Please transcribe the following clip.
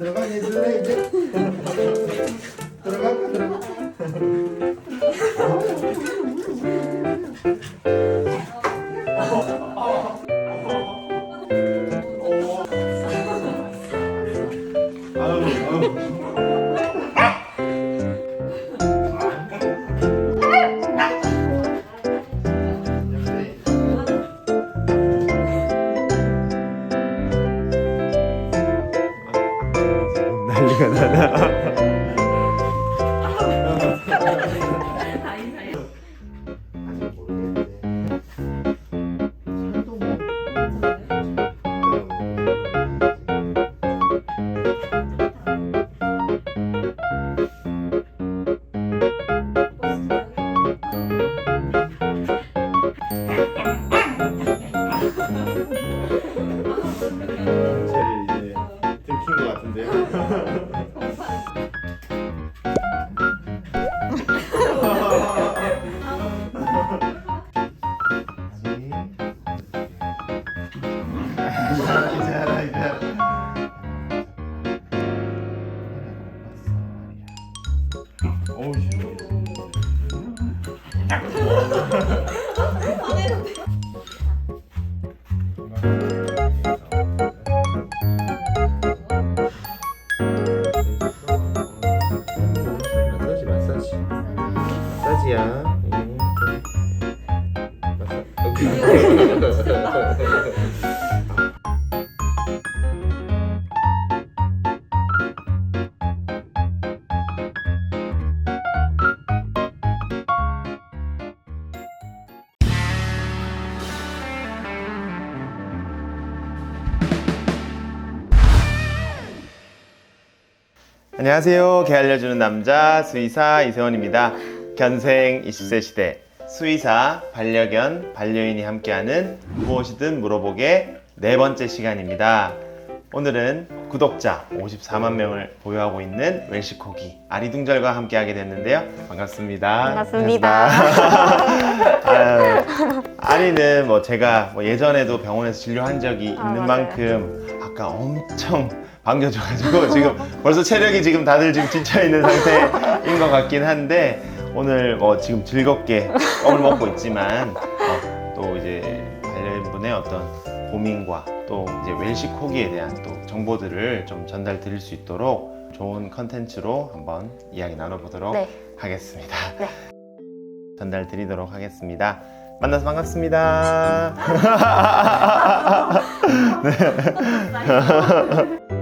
들어가 얘들아 이제 들어갈까 들어가 난리가 나나 들킨 것 같은데요? 이제라 이제 어우 마사지 마사지 마사지야 응. 안녕하세요. 개 알려주는 남자 수의사 이세원입니다. 견생 20세 시대 수의사 반려견 반려인이 함께하는 무엇이든 물어보게 네 번째 시간입니다. 오늘은 구독자 54만 명을 보유하고 있는 웰시코기 아리둥절과 함께하게 됐는데요. 반갑습니다. 반갑습니다. 아유, 아리는 뭐 제가 뭐 예전에도 병원에서 진료한 적이 아, 있는 맞아요. 만큼 아까 엄청 반겨줘가지고 지금 벌써 체력이 지금 다들 지금 지쳐 있는 상태인 것 같긴 한데 오늘 뭐 지금 즐겁게 껌을 먹고 있지만 어, 또 이제 반려인분의 어떤 고민과 또 이제 웰시 코기에 대한 또 정보들을 좀 전달 드릴 수 있도록 좋은 컨텐츠로 한번 이야기 나눠보도록 네. 하겠습니다. 네. 전달 드리도록 하겠습니다. 만나서 반갑습니다. 네.